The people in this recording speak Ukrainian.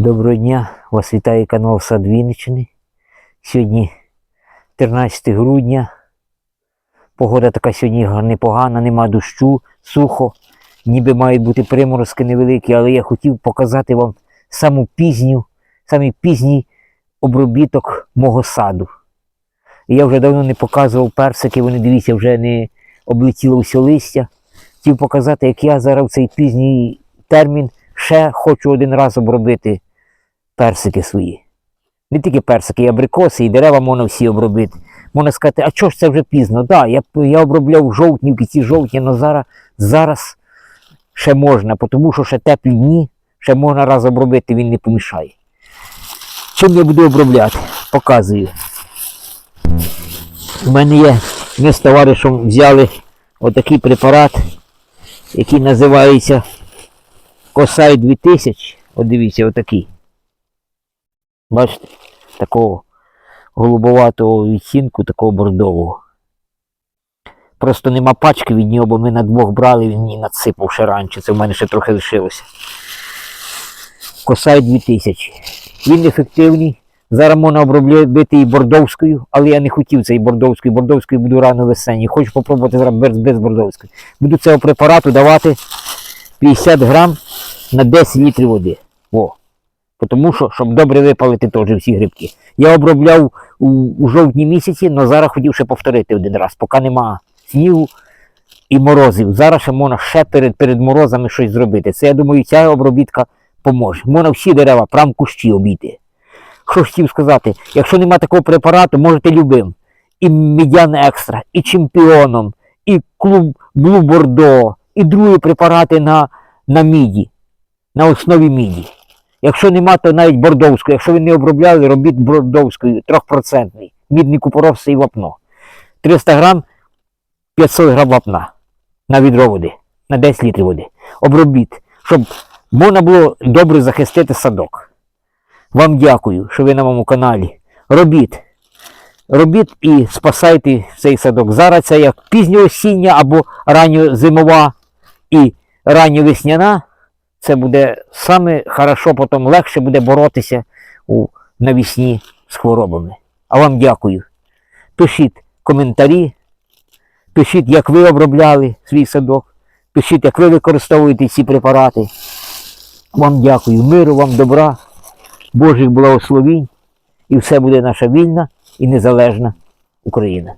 Доброго дня, вас вітає канал Сад Вінниччини. Сьогодні 13 грудня. Погода така сьогодні непогана, нема дощу, сухо. Ніби мають бути приморозки невеликі, але я хотів показати вам саму пізню, самий пізній обробіток мого саду. Я вже давно не показував персики, вони дивіться, вже не облетіло все листя. Хотів показати, як я зараз в цей пізній термін ще хочу один раз обробити персики свої. Не тільки персики, і абрикоси, і дерева можна всі обробити. Можна сказати, а чого ж це вже пізно? Да, я, я обробляв жовтні, в кінці жовтня, але зараз, зараз ще можна, тому що ще теплі дні, ще можна раз обробити, він не помішає. Чим я буду обробляти? Показую. У мене є, ми з товаришем взяли отакий препарат, який називається Косай 2000. От дивіться, отакий. Бачите, такого голубоватого відтінку, такого бордового. Просто нема пачки від нього, бо ми на двох брали, він мені надсипав ще раніше. Це в мене ще трохи лишилося. Косай 2000. Він ефективний. Зараз можна обробляти і бордовською, але я не хотів цієї бордовської. Бордовською буду рано весені. Хочу спробувати зараз без, без бордовської. Буду цього препарату давати 50 грам на 10 літрів води. О. Тому що, щоб добре випалити теж всі грибки. Я обробляв у, у жовтні місяці, але зараз хотів ще повторити один раз, поки нема снігу і морозів. Зараз ще можна ще перед, перед морозами щось зробити. Це, я думаю, ця обробітка поможе. Можна всі дерева, прям кущі обійти. Що хотів сказати, якщо нема такого препарату, можете любим. І медян екстра, і чемпіоном, і клуб Блу Бордо, і другі препарати на, на міді, на основі міді. Якщо нема, то навіть бордовською. Якщо ви не обробляли, робіть бордовською, 3%. Мідний купорос і вапно. 300 грам, 500 грам вапна на відро води, на 10 літрів води. Обробіть, щоб можна було добре захистити садок. Вам дякую, що ви на моєму каналі. Робіть. Робіть і спасайте цей садок. Зараз це як пізньоосіння або ранньозимова і ранньовесняна. Це буде саме хорошо, потім легше буде боротися у, навісні з хворобами. А вам дякую. Пишіть коментарі, пишіть, як ви обробляли свій садок, пишіть, як ви використовуєте ці препарати. Вам дякую. Миру, вам добра, Божих благословінь, і все буде наша вільна і незалежна Україна.